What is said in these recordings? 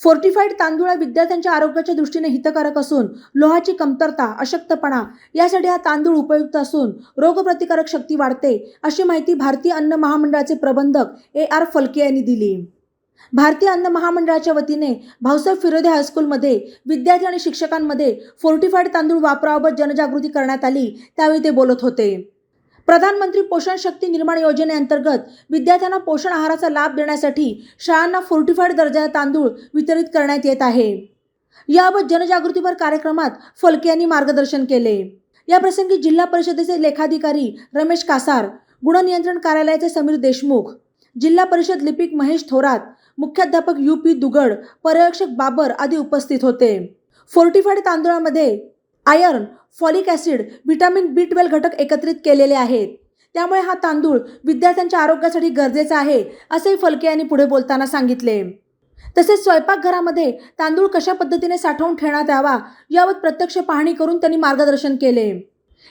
Fortified तांदूळ हा विद्यार्थ्यांच्या आरोग्याच्या दृष्टीने हितकारक असून लोहाची कमतरता अशक्तपणा यासाठी हा तांदूळ उपयुक्त असून रोगप्रतिकारक शक्ती वाढते अशी माहिती भारतीय अन्न महामंडळाचे प्रबंधक ए आर फलके यांनी दिली. भारतीय अन्न महामंडळाच्या वतीने भाऊसाहेब फिरोदे हायस्कूलमध्ये विद्यार्थी आणि शिक्षकांमध्ये फोर्टिफाईड तांदूळ वापराबाबत जनजागृती करण्यात आली त्यावेळी ते बोलत होते. प्रधानमंत्री पोषण शक्ती निर्माण योजनेअंतर्गत विद्यार्थ्यांना पोषण आहाराचा लाभ देण्यासाठी शाळांना फोर्टिफाईड दर्जाचे तांदूळ वितरित करण्यात येत आहे. याबाबत जनजागृतीपर कार्यक्रमात फलके यांनी मार्गदर्शन केले. याप्रसंगी जिल्हा परिषदेचे लेखाधिकारी रमेश कासार गुणनियंत्रण कार्यालयाचे समीर देशमुख जिल्हा परिषद लिपिक महेश थोरात मुख्याध्यापक यू पी दुगड पर्यवेक्षक बाबर आदी उपस्थित होते. Fortified तांदूळामध्ये iron folic acid vitamin B twelve घटक एकत्रित केलेले आहेत. त्यामुळे हा तांदूळ विद्यार्थ्यांच्या आरोग्यासाठी गरजेचा आहे असेही फलके यांनी पुढे बोलताना सांगितले. तसेच स्वयंपाकघरामध्ये तांदूळ कशा पद्धतीने साठवून ठेवण्यात यावा यावर प्रत्यक्ष पाहणी करून त्यांनी मार्गदर्शन केले.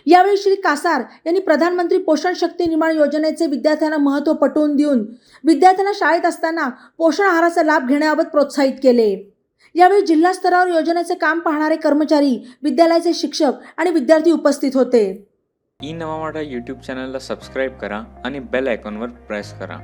यावेळी श्री कासार यांनी प्रधानमंत्री पोषण शक्ती निर्माण योजनेचे विद्यार्थ्यांना महत्त्व पटवून देऊन विद्यार्थ्यांना शाळेत असताना पोषण आहाराचा लाभ घेण्याबाबत प्रोत्साहित केले. यावेळी जिल्हा स्तरावर योजनेचे काम पाहणारे कर्मचारी विद्यालयाचे शिक्षक आणि विद्यार्थी उपस्थित होते. ई नवा यूट्यूब चॅनलला सबस्क्राईब करा आणि बेल आयकॉनवर प्रेस करा.